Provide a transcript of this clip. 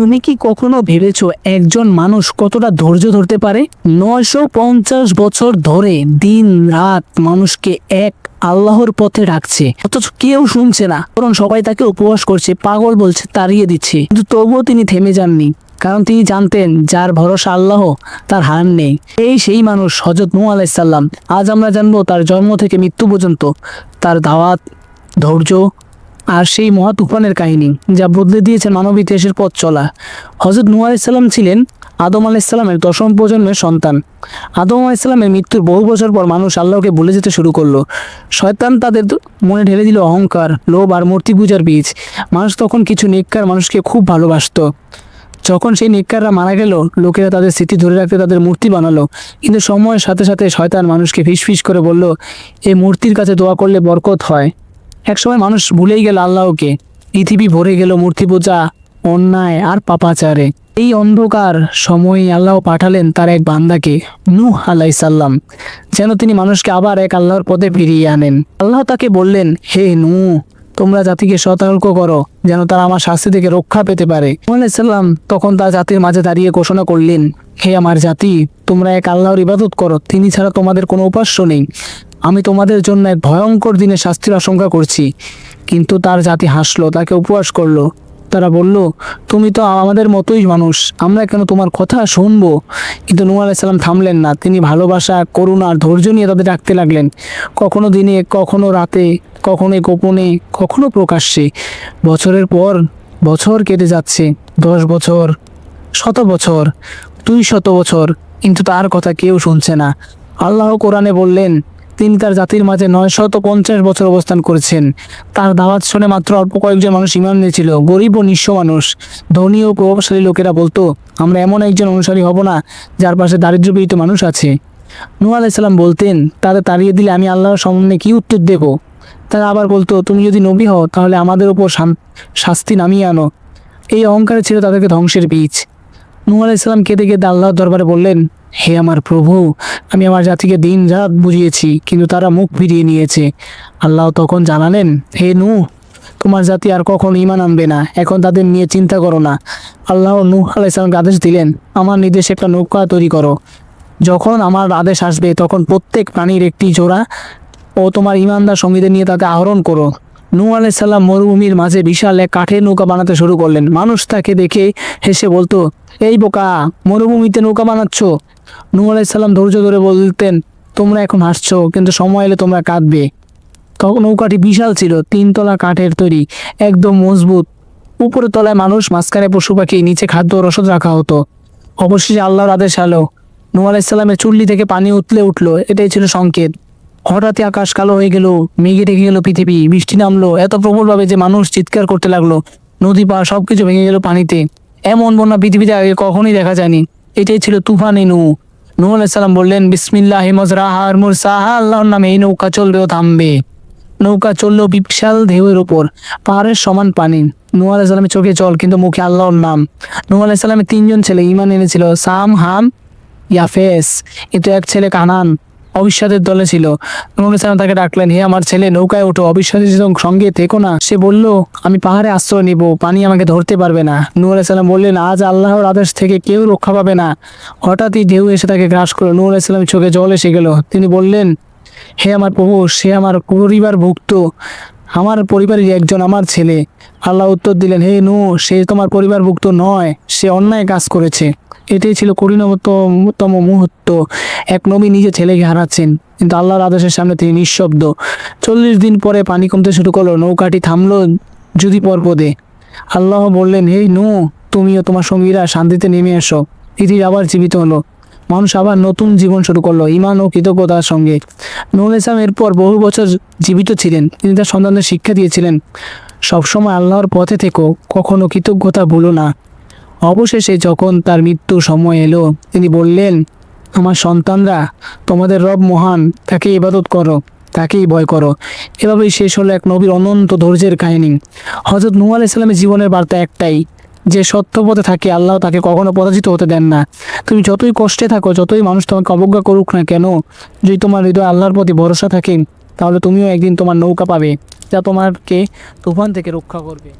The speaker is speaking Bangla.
তুমি কি কখনো ভেবেছো একজন মানুষ কতটা ধৈর্য ধরতে পারে? নয়শো পঞ্চাশ বছর ধরে দিন রাত মানুষকে এক আল্লাহর পথে রাখছে। অথচ কেউ শুনছে না, বরং সবাই তাকে উপবাস করছে, পাগল বলছে, তাড়িয়ে দিচ্ছে। কিন্তু তবুও তিনি থেমে যাননি, কারণ তিনি জানতেন যার ভরসা আল্লাহ, তার হার নেই। এই সেই মানুষ হজরত নূ আলাইসাল্লাম আজ আমরা জানব তার জন্ম থেকে মৃত্যু পর্যন্ত তার দাওয়াত, ধৈর্য আর সেই মহা তুফানের কাহিনী, যা বদলে দিয়েছে মানব ইতিহাসের পথ চলা। হজরত নূ আলাইসাল্লাম ছিলেন আদম আলাইসাল্লামের দশম প্রজন্মের সন্তান। আদম আলাইসাল্লামের মৃত্যুর বহু বছর পর মানুষ আল্লাহকে ভুলে যেতে শুরু করল। শয়তান তাদের মনে ঢেলে দিল অহংকার, লোভ আর মূর্তি পূজার বীজ। মানুষ তখন কিছু নেককার মানুষকে খুব ভালোবাসতো। যখন সেই নেককাররা মারা গেল, লোকেরা তাদের স্মৃতি ধরে রাখতে তাদের মূর্তি বানালো। কিন্তু সময়ের সাথে সাথে শয়তান মানুষকে ফিসফিস করে বলল এই মূর্তির কাছে দোয়া করলে বরকত হয়। একসময় মানুষ ভুলেই গেল আল্লাহকে। পৃথিবী ভরে গেল মূর্তি পূজা, অন্যায় আর পাপাচারে। এই অন্ধকার সময়ে আল্লাহ পাঠালেন তার এক বান্দাকে, নূহ আলাইসাল্লাম যেন তিনি মানুষকে আবার এক আল্লাহর পথে ফিরিয়ে আনেন। আল্লাহ তাকে বললেন, হে নু তোমরা জাতিকে সতর্ক করো, যেন তারা আমার শাস্তি থেকে রক্ষা পেতে পারে। সাল্লাম তখন তার জাতির মাঝে দাঁড়িয়ে ঘোষণা করলেন, হে আমার জাতি, তোমরা এক আল্লাহর ইবাদত করো, তিনি ছাড়া তোমাদের কোনো উপাস্য নেই। আমি তোমাদের জন্য এক ভয়ঙ্কর দিনে শাস্তির আশঙ্কা করছি। কিন্তু তার জাতি হাসলো, তাকে উপবাস করল। তারা বলল, তুমি তো আমাদের মতোই মানুষ, আমরা কেন তোমার কথা শুনব? কিন্তু নূহ আলাইসাল্লাম থামলেন না। তিনি ভালোবাসা, করুণা আর ধৈর্য নিয়ে তাদের ডাকতে লাগলেন। কখনো দিনে, কখনো রাতে, কখনো গোপনে, কখনো প্রকাশ্যে। বছরের পর বছর কেটে যাচ্ছে, দশ বছর, শত বছর, দুই শত বছর, কিন্তু তার কথা কেউ শুনছে না। আল্লাহ কোরআনে বললেন তিনি তার জাতির মাঝে নয় শত পঞ্চাশ বছর অবস্থান করেছেন। তার দাওয়াত শুনে মাত্র অল্প কয়েকজন মানুষ ইমান নিয়েছিল গরিব ও নিঃস্ব মানুষ। ধনী ও প্রভাবশালী লোকেরা বলতো, আমরা এমন একজন অনুসারী হব না, যার পাশে দারিদ্র্যপীড়িত মানুষ আছে। নূহ আলাইসাল্লাম বলতেন, তাদের তাড়িয়ে দিলে আমি আল্লাহর সম্বন্ধে কি উত্তর দেব? তারা আবার বলতো, তুমি যদি নবী হও, তাহলে আমাদের ওপর শাস্তি নামিয়ে আনো। এই অহংকারে ছিল তাদেরকে ধ্বংসের বীজ। নূহ আলাইসাল্লাম কেঁদে কেঁদে আল্লাহর দরবারে বললেন হে আমার প্রভু, আমি আমার জাতিকে দিন রাত বুঝিয়েছি, কিন্তু তারা মুখ ফিরিয়ে নিয়েছে। আল্লাহ তখন জানালেন, হে নু তোমার জাতি আর কখন ইমান আনবে না, এখন তাদের নিয়ে চিন্তা করো না। আল্লাহ নূহ আলাইসালামকে আদেশ দিলেন, আমার নির্দেশে একটা নৌকা তৈরি করো। যখন আমার আদেশ আসবে, তখন প্রত্যেক প্রাণীর একটি জোড়া ও তোমার ইমানদার সঙ্গীদের নিয়ে তাকে আহরণ করো। নূ আলাইসাল্লাম মরুভূমির মাঝে বিশাল এক কাঠের নৌকা বানাতে শুরু করলেন। মানুষ তাকে দেখে হেসে বলতো, এই বোকা, মরুভূমিতে নৌকা বানাচ্ছ? নূ আলাইসাল্লাম ধৈর্য ধরে বলতেন, তোমরা এখন হাসছো, কিন্তু সময় এলে তোমরা কাঁদবে। তখন নৌকাটি বিশাল ছিল, তিনতলা কাঠের তৈরি, একদম মজবুত। উপরের তলায় মানুষ, মাঝখানে পশু পাখি নিচে খাদ্য রসদ রাখা হতো। অবশেষে আল্লাহর আদেশ আলো নূ আলাইসাল্লামের চুল্লি থেকে পানি উতলে উঠল, এটাই ছিল সংকেত। হঠাৎই আকাশ কালো হয়ে গেল, মেঘে ঢেকে গেল পৃথিবী, বৃষ্টি নামলো, এত প্রবলভাবে যে মানুষ চিৎকার করতে লাগল। নদী পাহাড় সবকিছু ভেঙে গেল পানিতে। এমন বন্যা পৃথিবীতে আগে কখনোই দেখা যায়নি। এটাই ছিল তুফানে নূ। নূহ আলাইসাল্লাম বললেন, বিসমিল্লাহ মজরাহার মুরসাহা, আল্লাহর নামে এই নৌকা চলবে ও থামবে। নৌকা চলল বিশাল ঢেউয়ের ওপর পাহাড়ের সমান পানি। নূহ আলাইসাল্লামের চোখে চল কিন্তু মুখে আল্লাহর নাম। নূহ আলাইসাল্লামের তিনজন ছেলে ইমান এনেছিল সাম হাম ইয়াফেস কিন্তু এক ছেলে কানান। অবিশ্বাসের দলে ছিল। নূহ আলাইসাল্লাম তাকে ডাকলেন, হে আমার ছেলে, নৌকায় ওঠো, অবিশ্বাসের সঙ্গে থেকো না। সে বলল, আমি পাহাড়ে আশ্রয় নিব, পানি আমাকে ধরতে পারবে না। নূহ আলাইসাল্লাম বললেন, আজ আল্লাহর আদেশ থেকে কেউ রক্ষা পাবে না। হঠাৎই ঢেউ এসে তাকে গ্রাস করল। নূহ আলাইসাল্লামের চোখে জল এসে গেল। তিনি বললেন, হে আমার প্রভু, সে আমার পরিবার ভুক্ত আমার পরিবারের একজন আমার ছেলে। আল্লাহ উত্তর দিলেন, হে নু সে তোমার পরিবারভুক্ত নয়, সে অন্যায় কাজ করেছে। এটাই ছিল কঠিনতম মুহূর্ত। এক নবী নিজে ছেলেকে হারাচ্ছেন, কিন্তু আল্লাহর আদেশের সামনে তিনি নিঃশব্দ। চল্লিশ দিন পরে পানি কমতে শুরু করল, নৌকাটি থামলো যদি পর্বদে আল্লাহ বললেন, হে নু তুমিও তোমার সঙ্গীরা শান্তিতে নেমে এসো। পৃথিবী আবার জীবিত হলো। মানুষ আবার নতুন জীবন শুরু করল ইমান ও কৃতজ্ঞতার সঙ্গে। নুরুল ইসলাম এরপর বহু বছর জীবিত ছিলেন, তিনি তার সন্তানদের শিক্ষা দিয়েছিলেন। সবসময় আল্লাহর পথে থেকো, কখনো কৃতজ্ঞতা ভুলো না। অবশেষে যখন তার মৃত্যু সময় এলো, তিনি বললেন, আমার সন্তানরা, তোমাদের রব মহান তাকে ইবাদত করো, তাকেই ভয় করো। এভাবেই শেষ হলো এক নবীর অনন্ত ধৈর্যের কাহিনী। হজরত নূহ আলাইসাল্লামের জীবনের বার্তা একটাই, যে সত্য পথে থাকে আল্লাহ তাকে কখনো পরাজিত হতে দেন না। তুমি যতই কষ্টে থাকো, যতই মানুষ তোমাকে অবজ্ঞা করুক না কেন, যদি তোমার হৃদয় আল্লাহর প্রতি ভরসা থাকে, তাহলে তুমিও একদিন তোমার নৌকা পাবে। যা তোমাকে তুফান থেকে রক্ষা করবে।